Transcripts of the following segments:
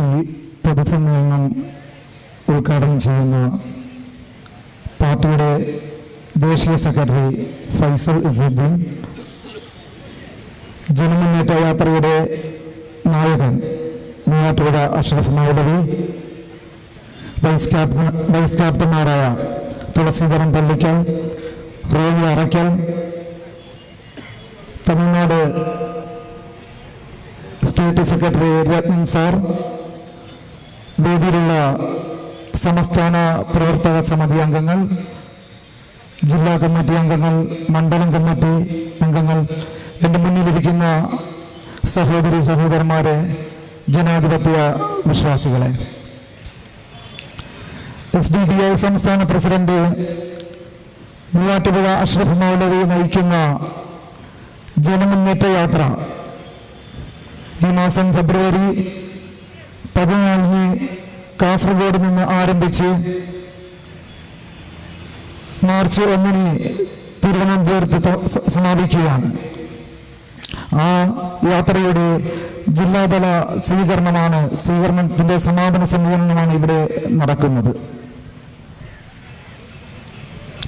ഈ പൊതുസമ്മേളനം ഉദ്ഘാടനം ചെയ്യുന്ന പാർട്ടിയുടെ ദേശീയ സെക്രട്ടറി ഫൈസൽ ഇസുദ്ദീൻ ജനമുന്നേറ്റ യാത്രയുടെ നായകൻ Muvattupuzha Ashraf Moulavi vice captain vice ക്യാപ്റ്റന്മാരായ Thulaseedharan Pallikkal Roy Arakkal Tamil Nadu state secretary Rathnan sir സംസ്ഥാന പ്രവർത്തക സമിതി അംഗങ്ങൾ ജില്ലാ കമ്മിറ്റി അംഗങ്ങൾ മണ്ഡലം കമ്മിറ്റി അംഗങ്ങൾ എന്റെ മുന്നിലിരിക്കുന്ന സഹോദരി സഹോദരന്മാരെ ജനാധിപത്യ വിശ്വാസികളെ. എസ് ഡി ബി ഐ സംസ്ഥാന പ്രസിഡന്റ് മൂവാറ്റുപുഴ അഷ്റഫ് മൗലവി നയിക്കുന്ന ജനമുന്നേറ്റ യാത്ര. ഈ മാസം ഫെബ്രുവരി പതിനാലിന് കാസർഗോഡ് നിന്ന് ആരംഭിച്ച് മാർച്ച് ഒന്നിന് തിരുവനന്തപുരത്ത് സമാപിക്കുകയാണ്. ആ യാത്രയുടെ ജില്ലാതല സ്വീകരണമാണ് സ്വീകരണത്തിന്റെ സമാപന സമ്മേളനമാണ് ഇവിടെ നടക്കുന്നത്.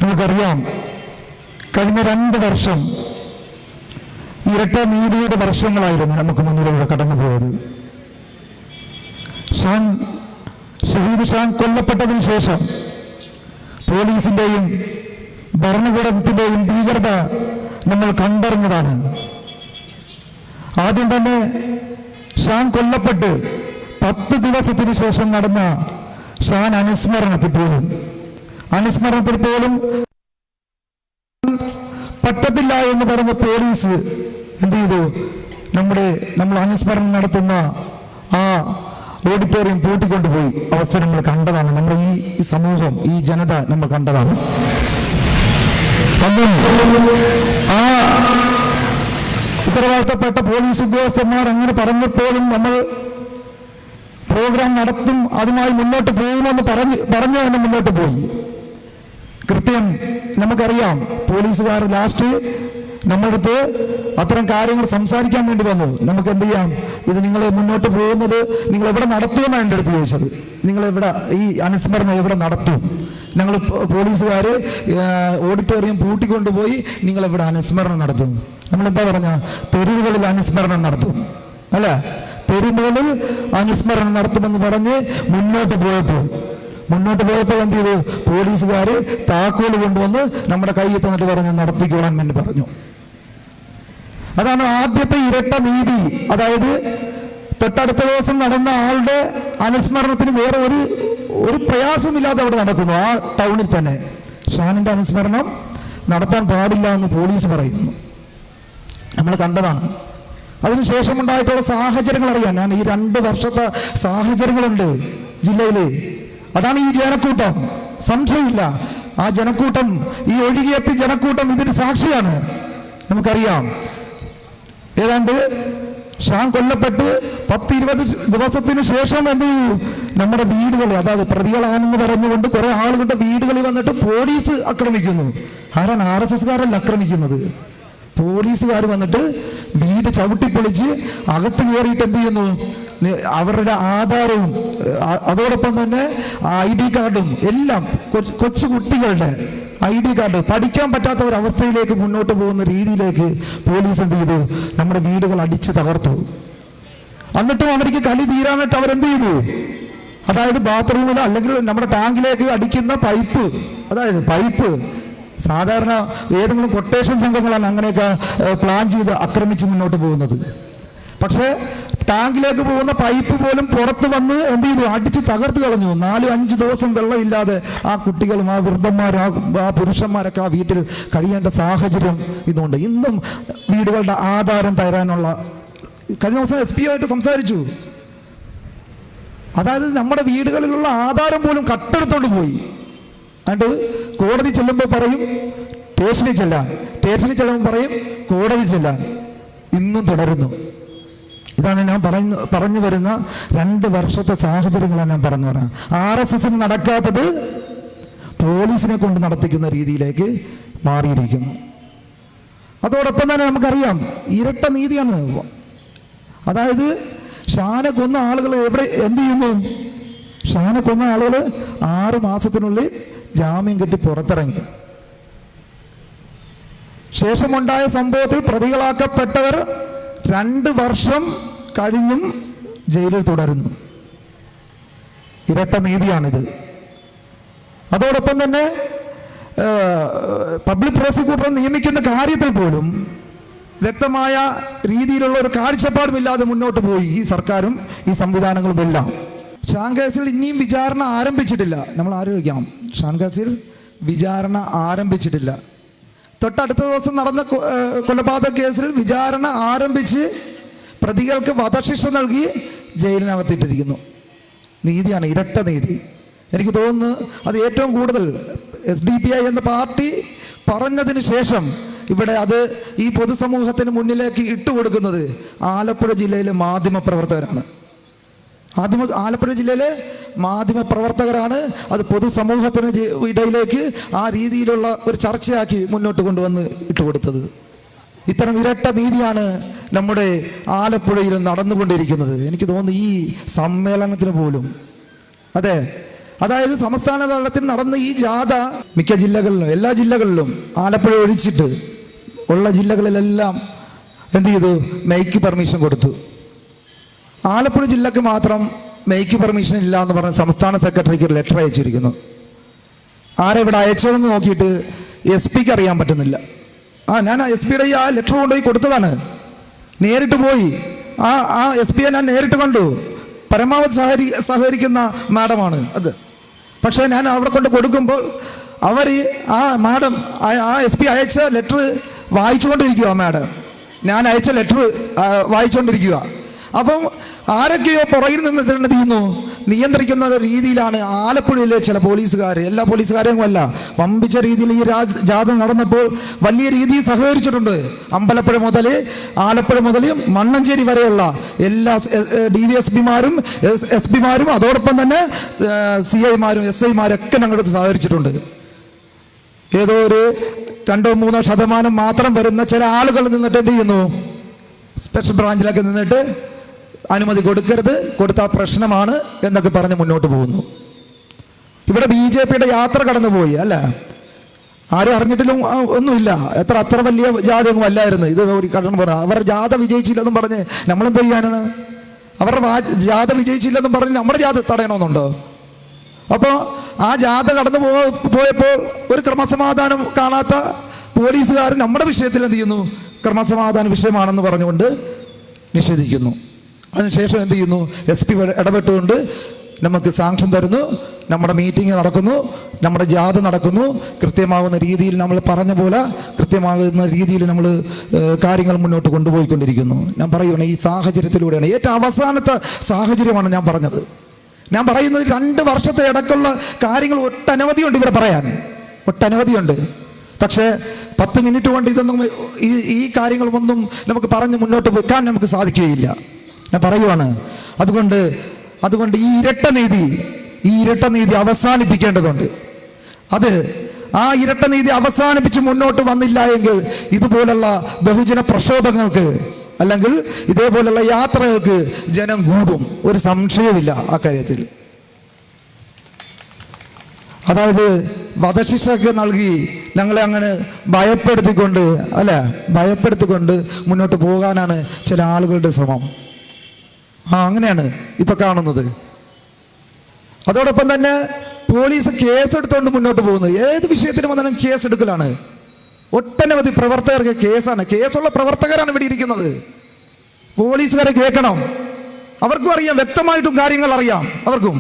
നമുക്കറിയാം കഴിഞ്ഞ രണ്ട് വർഷം ഇരട്ട നീതിയുടെ വർഷങ്ങളായിരുന്നു നമുക്ക് മുന്നിലൂടെ കടന്നുപോയത്. ഷാൻ ഷഹീദ് ഷാൻ കൊല്ലപ്പെട്ടതിന് ശേഷം പോലീസിന്റെയും ഭരണകൂടത്തിന്റെയും ഭീകരത നമ്മൾ കണ്ടറിഞ്ഞതാണ്. ആദ്യം തന്നെ ഷാൻ കൊല്ലപ്പെട്ട് പത്ത് ദിവസത്തിന് ശേഷം നടന്ന ഷാൻ അനുസ്മരണത്തിൽ പോലും അനുസ്മരണത്തിൽ പോലും പറ്റത്തില്ല എന്ന് പറഞ്ഞ പോലീസ് എന്ത് ചെയ്തു? നമ്മുടെ നമ്മൾ അനുസ്മരണം നടത്തുന്ന ആ ഓഡിറ്റോറിയം പൂട്ടിക്കൊണ്ടുപോയി. അവസ്ഥ നമ്മൾ കണ്ടതാണ്. നമ്മുടെ ഈ സമൂഹം ഈ ജനത നമ്മൾ കണ്ടതാണ്. ആ ഉത്തരവാദിത്തപ്പെട്ട പോലീസ് ഉദ്യോഗസ്ഥന്മാർ അങ്ങനെ പറഞ്ഞപ്പോഴും നമ്മൾ പ്രോഗ്രാം നടത്തും അതുമായി മുന്നോട്ട് പോകുമെന്ന് പറഞ്ഞ് പറഞ്ഞു തന്നെ മുന്നോട്ട് പോയി. കൃത്യം നമുക്കറിയാം പോലീസുകാർ ലാസ്റ്റ് നമ്മളടുത്ത് അത്തരം കാര്യങ്ങൾ സംസാരിക്കാൻ വേണ്ടി വന്നു നമുക്ക് എന്ത് ചെയ്യാം? ഇത് നിങ്ങൾ മുന്നോട്ട് പോകുന്നത് നിങ്ങൾ എവിടെ നടത്തുമെന്നാണ് എന്റെ അടുത്ത് ചോദിച്ചത്. നിങ്ങൾ എവിടെ ഈ അനുസ്മരണം എവിടെ നടത്തും? ഞങ്ങൾ പോലീസുകാർ ഓഡിറ്റോറിയം പൂട്ടിക്കൊണ്ടുപോയി നിങ്ങൾ എവിടെ അനുസ്മരണം നടത്തും? നമ്മൾ എന്താ പറഞ്ഞ? തെരുവുകളിൽ അനുസ്മരണം നടത്തും. അല്ല? തെരുവുകളിൽ അനുസ്മരണം നടത്തുമെന്ന് പറഞ്ഞ് മുന്നോട്ട് പോയപ്പോൾ മുന്നോട്ട് പോയപ്പോൾ എന്ത് ചെയ്തു? പോലീസുകാർ താക്കോൽ കൊണ്ടുവന്ന് നമ്മുടെ കയ്യിൽ തന്നിട്ട് പറഞ്ഞ് നടത്തിക്കോളാൻ വേണ്ടി പറഞ്ഞു. അതാണ് ആദ്യത്തെ ഇരട്ട നീതി. അതായത് തൊട്ടടുത്ത ദിവസം നടന്ന ആളുടെ അനുസ്മരണത്തിന് വേറെ ഒരു ഒരു പ്രയാസമില്ലാതെ അവിടെ നടക്കുന്നു ആ ടൗണിൽ തന്നെ. ഷാനിന്റെ അനുസ്മരണം നടത്താൻ പാടില്ല എന്ന് പോലീസ് പറയുന്നു. നമ്മൾ കണ്ടതാണ്. അതിനുശേഷം ഉണ്ടായിട്ടുള്ള സാഹചര്യങ്ങൾ അറിയാൻ ഞാൻ ഈ രണ്ട് വർഷത്തെ സാഹചര്യങ്ങളുണ്ട് ജില്ലയിൽ അതാണ് ഈ ജനക്കൂട്ടം. സംശയമില്ല. ആ ജനക്കൂട്ടം ഈ ഒഴുകിയെത്തിയ ജനക്കൂട്ടം ഇതിന് സാക്ഷിയാണ്. നമുക്കറിയാം. ഏതാണ്ട് ഷാൻ കൊല്ലപ്പെട്ട് പത്ത് ഇരുപത് ദിവസത്തിന് ശേഷം എന്ത് ചെയ്തു നമ്മുടെ വീടുകൾ അതായത് പ്രതികളാണെന്ന് പറഞ്ഞുകൊണ്ട് കുറെ ആളുകളുടെ വീടുകളിൽ വന്നിട്ട് പോലീസ് ആക്രമിക്കുന്നു. ആരാണ് ആർ എസ് എസ്കാരല്ല ആക്രമിക്കുന്നത്? പോലീസുകാർ വന്നിട്ട് വീട് ചവിട്ടിപ്പൊളിച്ച് അകത്ത് കയറിയിട്ട് എന്ത് ചെയ്യുന്നു? അവരുടെ ആധാരവും അതോടൊപ്പം തന്നെ ഐ ഡി കാർഡും എല്ലാം കൊച്ചു കുട്ടികളുടെ ഐ ഡി കാർഡ് പഠിക്കാൻ പറ്റാത്ത ഒരു അവസ്ഥയിലേക്ക് മുന്നോട്ട് പോകുന്ന രീതിയിലേക്ക് പോലീസ് എന്ത് ചെയ്തു? നമ്മുടെ വീടുകൾ അടിച്ച് തകർത്തു. എന്നിട്ടും അവർക്ക് കളി തീരാനായിട്ട് അവരെന്ത് ചെയ്തു? അതായത് ബാത്റൂമിൽ അല്ലെങ്കിൽ നമ്മുടെ ടാങ്കിലേക്ക് അടിക്കുന്ന പൈപ്പ് അതായത് പൈപ്പ് സാധാരണ ഏതെങ്കിലും കൊട്ടേഷൻ സംഘങ്ങളാണ് അങ്ങനെയൊക്കെ പ്ലാൻ ചെയ്ത് ആക്രമിച്ച് മുന്നോട്ട് പോകുന്നത്. പക്ഷേ ടാങ്കിലേക്ക് പോകുന്ന പൈപ്പ് പോലും പുറത്ത് വന്ന് എന്ത് ചെയ്തു? അടിച്ച് തകർത്ത് കളഞ്ഞു. നാലും അഞ്ച് ദിവസം വെള്ളമില്ലാതെ ആ കുട്ടികളും ആ വൃദ്ധന്മാരും ആ പുരുഷന്മാരൊക്കെ ആ വീട്ടിൽ കഴിയേണ്ട സാഹചര്യം ഇതുണ്ട്. ഇന്നും വീടുകളുടെ ആധാരം തരാനുള്ള കഴിഞ്ഞ ദിവസം എസ് പി ആയിട്ട് സംസാരിച്ചു. അതായത് നമ്മുടെ വീടുകളിലുള്ള ആധാരം പോലും കട്ടെടുത്തോണ്ട് പോയി. അതുകൊണ്ട് കോടതി ചെല്ലുമ്പോൾ പറയും സ്റ്റേഷനിൽ ചെല്ലാൻ സ്റ്റേഷനിൽ ചെല്ലുമ്പോൾ പറയും കോടതി ചെല്ലാൻ ഇന്നും തുടരുന്നു. ഇതാണ് ഞാൻ പറഞ്ഞു പറഞ്ഞു വരുന്ന രണ്ട് വർഷത്തെ സാഹചര്യങ്ങളാണ് ഞാൻ പറഞ്ഞു പറഞ്ഞത് ആർ എസ് എസിന് നടക്കാത്തത് പോലീസിനെ കൊണ്ട് നടത്തിക്കുന്ന രീതിയിലേക്ക് മാറിയിരിക്കുന്നു. അതോടൊപ്പം തന്നെ നമുക്കറിയാം ഇരട്ട നീതിയാണ്. അതായത് ഷാനെ കൊന്ന ആളുകൾ എവിടെ എന്ത് ചെയ്യുന്നു? ഷാനെ കൊന്ന ആളുകൾ ആറ് മാസത്തിനുള്ളിൽ ജാമ്യം കിട്ടി പുറത്തിറങ്ങി. ശേഷമുണ്ടായ സംഭവത്തിൽ പ്രതികളാക്കപ്പെട്ടവർ രണ്ട് വർഷം കഴിഞ്ഞും ജയിലിൽ തുടരുന്നു. ഇരട്ട നീതിയാണിത്. അതോടൊപ്പം തന്നെ പബ്ലിക് പ്രോസിക്യൂട്ടർ നിയമിക്കുന്ന കാര്യത്തിൽ പോലും വ്യക്തമായ രീതിയിലുള്ള ഒരു കാഴ്ചപ്പാടുമില്ലാതെ മുന്നോട്ട് പോയി ഈ സർക്കാരും ഈ സംവിധാനങ്ങളും എല്ലാം കേസിൽ ഇനിയും വിചാരണ ആരംഭിച്ചിട്ടില്ല. നമ്മൾ ആലോചിക്കണം. ഷാൻ വിചാരണ ആരംഭിച്ചിട്ടില്ല. തൊട്ടടുത്ത ദിവസം നടന്ന കൊലപാതക കേസിൽ വിചാരണ ആരംഭിച്ച് പ്രതികൾക്ക് വധശിക്ഷ നൽകി ജയിലിനകത്തിട്ടിരിക്കുന്നു. നീതിയാണ് ഇരട്ട നീതി. എനിക്ക് തോന്നുന്നു അത് ഏറ്റവും കൂടുതൽ എസ് ഡി പി ഐ എന്ന പാർട്ടി പറഞ്ഞതിന് ശേഷം ഇവിടെ അത് ഈ പൊതുസമൂഹത്തിന് മുന്നിലേക്ക് ഇട്ടുകൊടുക്കുന്നത് ആലപ്പുഴ ജില്ലയിലെ മാധ്യമ പ്രവർത്തകരാണ് ആദ്യമ ആലപ്പുഴ ജില്ലയിലെ മാധ്യമ പ്രവർത്തകരാണ് അത് പൊതുസമൂഹത്തിന് ഇടയിലേക്ക് ആ രീതിയിലുള്ള ഒരു ചർച്ചയാക്കി മുന്നോട്ട് കൊണ്ടുവന്ന് ഇട്ടുകൊടുത്തത്. ഇത്തരം ഇരട്ട നീതിയാണ് നമ്മുടെ ആലപ്പുഴയിൽ നടന്നുകൊണ്ടിരിക്കുന്നത്. എനിക്ക് തോന്നുന്നു ഈ സമ്മേളനത്തിന് പോലും. അതെ. അതായത് സംസ്ഥാന തലത്തിൽ നടന്ന ഈ ജാഥ മിക്ക ജില്ലകളിലും എല്ലാ ജില്ലകളിലും ആലപ്പുഴ ഒഴിച്ചിട്ട് ഉള്ള ജില്ലകളിലെല്ലാം എന്ത് ചെയ്തു? മെയ്ക്ക് പെർമിഷൻ കൊടുത്തു. ആലപ്പുഴ ജില്ലക്ക് മാത്രം മെയ്ക്ക് പെർമിഷൻ ഇല്ല എന്ന് പറഞ്ഞ് സംസ്ഥാന സെക്രട്ടറിക്ക് ലെറ്റർ അയച്ചിരിക്കുന്നു. ആരെ ഇവിടെ അയച്ചതെന്ന് നോക്കിയിട്ട് എസ് പിക്ക് അറിയാൻ പറ്റുന്നില്ല. ആ ഞാൻ എസ് പിയുടെ ആ ലെറ്റർ കൊണ്ടുപോയി കൊടുത്തതാണ്. നേരിട്ട് പോയി. ആ ആ എസ് പിയെ ഞാൻ നേരിട്ട് കണ്ടു. പരമാവധി സഹകരി സഹകരിക്കുന്ന മാഡമാണ് അത്. പക്ഷേ ഞാൻ അവിടെ കൊണ്ട് കൊടുക്കുമ്പോൾ അവർ ആ മാഡം ആ എസ് പി അയച്ച ലെറ്റർ വായിച്ചുകൊണ്ടിരിക്കുക മാഡം. ഞാൻ അയച്ച ലെറ്റർ വായിച്ചുകൊണ്ടിരിക്കുക അപ്പം ആരൊക്കെയോ പുറകിൽ നിന്ന് എന്ത് നിയന്ത്രിക്കുന്ന ഒരു രീതിയിലാണ് ആലപ്പുഴയിലെ ചില പോലീസുകാർ എല്ലാ പോലീസുകാരെയും അല്ല വമ്പിച്ച രീതിയിൽ ഈ രാജ ജാഥ നടന്നപ്പോൾ വലിയ രീതിയിൽ സഹകരിച്ചിട്ടുണ്ട്. അമ്പലപ്പുഴ മുതൽ ആലപ്പുഴ മുതൽ മണ്ണഞ്ചേരി വരെയുള്ള എല്ലാ ഡി വി എസ് പിമാരും എസ് പിമാരും അതോടൊപ്പം തന്നെ സി ഐമാരും എസ് ഐമാരും ഒക്കെ ഞങ്ങളുടെ സഹകരിച്ചിട്ടുണ്ട്. ഏതോ ഒരു രണ്ടോ മൂന്നോ ശതമാനം മാത്രം വരുന്ന ചില ആളുകൾ നിന്നിട്ട് എന്ത് ചെയ്യുന്നു? സ്പെഷ്യൽ ബ്രാഞ്ചിലൊക്കെ നിന്നിട്ട് അനുമതി കൊടുക്കരുത് കൊടുത്താൽ പ്രശ്നമാണ് എന്നൊക്കെ പറഞ്ഞ് മുന്നോട്ട് പോകുന്നു. ഇവിടെ ബി ജെ പിയുടെ യാത്ര കടന്നുപോയി അല്ല? ആരും അറിഞ്ഞിട്ടില്ല ഒന്നുമില്ല. എത്ര അത്ര വലിയ ജാഥയൊന്നും അല്ലായിരുന്നു ഇത് ഒരു കടന്നു പറഞ്ഞു അവരുടെ ജാഥ വിജയിച്ചില്ലെന്നും പറഞ്ഞ് നമ്മളെന്ത് ചെയ്യാനാണ് അവരുടെ ജാഥ വിജയിച്ചില്ലെന്നും പറഞ്ഞ് നമ്മുടെ ജാഥ തടയണമെന്നുണ്ടോ? അപ്പോൾ ആ ജാഥ കടന്നു പോ പോയപ്പോൾ ഒരു ക്രമസമാധാനം കാണാത്ത പോലീസുകാർ നമ്മുടെ വിഷയത്തിൽ എന്ത് ചെയ്യുന്നു? ക്രമസമാധാന വിഷയമാണെന്ന് പറഞ്ഞുകൊണ്ട് നിഷേധിക്കുന്നു. അതിനുശേഷം എന്ത് ചെയ്യുന്നു? എസ് പി ഇടപെട്ടുകൊണ്ട് നമുക്ക് സാങ്ഷൻ തരുന്നു. നമ്മുടെ മീറ്റിംഗ് നടക്കുന്നു. നമ്മുടെ ജാഥ നടക്കുന്നു. കൃത്യമാകുന്ന രീതിയിൽ നമ്മൾ പറഞ്ഞ പോലെ കൃത്യമാകുന്ന രീതിയിൽ നമ്മൾ കാര്യങ്ങൾ മുന്നോട്ട് കൊണ്ടുപോയിക്കൊണ്ടിരിക്കുന്നു. ഞാൻ പറയുകയാണ് ഈ സാഹചര്യത്തിലൂടെയാണ്. ഏറ്റവും അവസാനത്തെ സാഹചര്യമാണ് ഞാൻ പറഞ്ഞത്. ഞാൻ പറയുന്നത് രണ്ട് വർഷത്തെ ഇടക്കുള്ള കാര്യങ്ങൾ ഒട്ടനവധിയുണ്ട് ഇവിടെ പറയാൻ. ഒട്ടനവധിയുണ്ട്. പക്ഷേ പത്ത് മിനിറ്റ് കൊണ്ട് ഇതൊന്നും ഈ ഈ കാര്യങ്ങളൊന്നും നമുക്ക് പറഞ്ഞ് മുന്നോട്ട് വെക്കാൻ നമുക്ക് സാധിക്കുകയില്ല. ഞാൻ പറയുവാണ്. അതുകൊണ്ട് അതുകൊണ്ട് ഈ ഇരട്ട നീതി ഈ ഇരട്ട നീതി അവസാനിപ്പിക്കേണ്ടതുണ്ട്. അത് ആ ഇരട്ട നീതി അവസാനിപ്പിച്ച് മുന്നോട്ട് വന്നില്ല എങ്കിൽ ഇതുപോലുള്ള ബഹുജന പ്രക്ഷോഭങ്ങൾക്ക് അല്ലെങ്കിൽ ഇതേപോലുള്ള യാത്രകൾക്ക് ജനം കൂടും. ഒരു സംശയമില്ല ആ കാര്യത്തിൽ. അതായത് വധശിക്ഷയൊക്കെ നൽകി ഞങ്ങളെ അങ്ങനെ ഭയപ്പെടുത്തിക്കൊണ്ട് അല്ല? ഭയപ്പെടുത്തിക്കൊണ്ട് മുന്നോട്ട് പോകാനാണ് ചില ആളുകളുടെ ശ്രമം. ആ അങ്ങനെയാണ് ഇപ്പൊ കാണുന്നത്. അതോടൊപ്പം തന്നെ പോലീസ് കേസ് എടുത്തുകൊണ്ട് മുന്നോട്ട് പോകുന്നത്. ഏത് വിഷയത്തിനും വന്നാലും കേസ് എടുക്കലാണ് ഒട്ടനവധി പ്രവർത്തകർക്ക് കേസാണ്. കേസുള്ള പ്രവർത്തകരാണ് ഇവിടെ ഇരിക്കുന്നത്. പോലീസുകാരെ കേൾക്കണം. അവർക്കും അറിയാം വ്യക്തമായിട്ടും കാര്യങ്ങൾ അറിയാം. അവർക്കും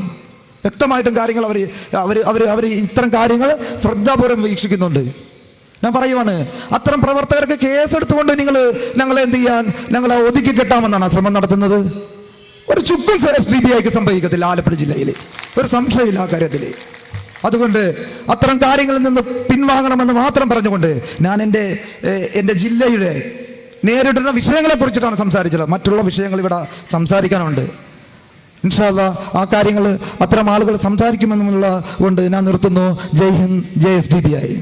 വ്യക്തമായിട്ടും കാര്യങ്ങൾ അവർ അവർ അവർ അവർ ഇത്തരം കാര്യങ്ങൾ ശ്രദ്ധാപൂർവം വീക്ഷിക്കുന്നുണ്ട്. ഞാൻ പറയുവാണ് അത്തരം പ്രവർത്തകർക്ക് കേസെടുത്തുകൊണ്ട് നിങ്ങൾ ഞങ്ങളെ എന്ത് ചെയ്യാൻ ഞങ്ങളെ ഒതുക്കി കെട്ടാമെന്നാണ് ശ്രമം നടത്തുന്നത്. ഒരു ചുക്കും ഡി ബി സംഭവിക്കത്തില്ല ആലപ്പുഴ ജില്ലയിൽ ഒരു സംശയമില്ല കാര്യത്തിൽ അതുകൊണ്ട് അത്തരം കാര്യങ്ങളിൽ നിന്ന് പിൻവാങ്ങണമെന്ന് മാത്രം പറഞ്ഞുകൊണ്ട് ഞാൻ എന്റെ എന്റെ ജില്ലയുടെ നേരിടുന്ന വിഷയങ്ങളെ കുറിച്ചിട്ടാണ് സംസാരിച്ചത്. മറ്റുള്ള വിഷയങ്ങൾ ഇവിടെ സംസാരിക്കാനുണ്ട്. ഇൻഷാല്ല ആ കാര്യങ്ങൾ അത്തരം ആളുകൾ സംസാരിക്കുമെന്നുള്ള കൊണ്ട് ഞാൻ നിർത്തുന്നു. Jai Hind Jai S D B I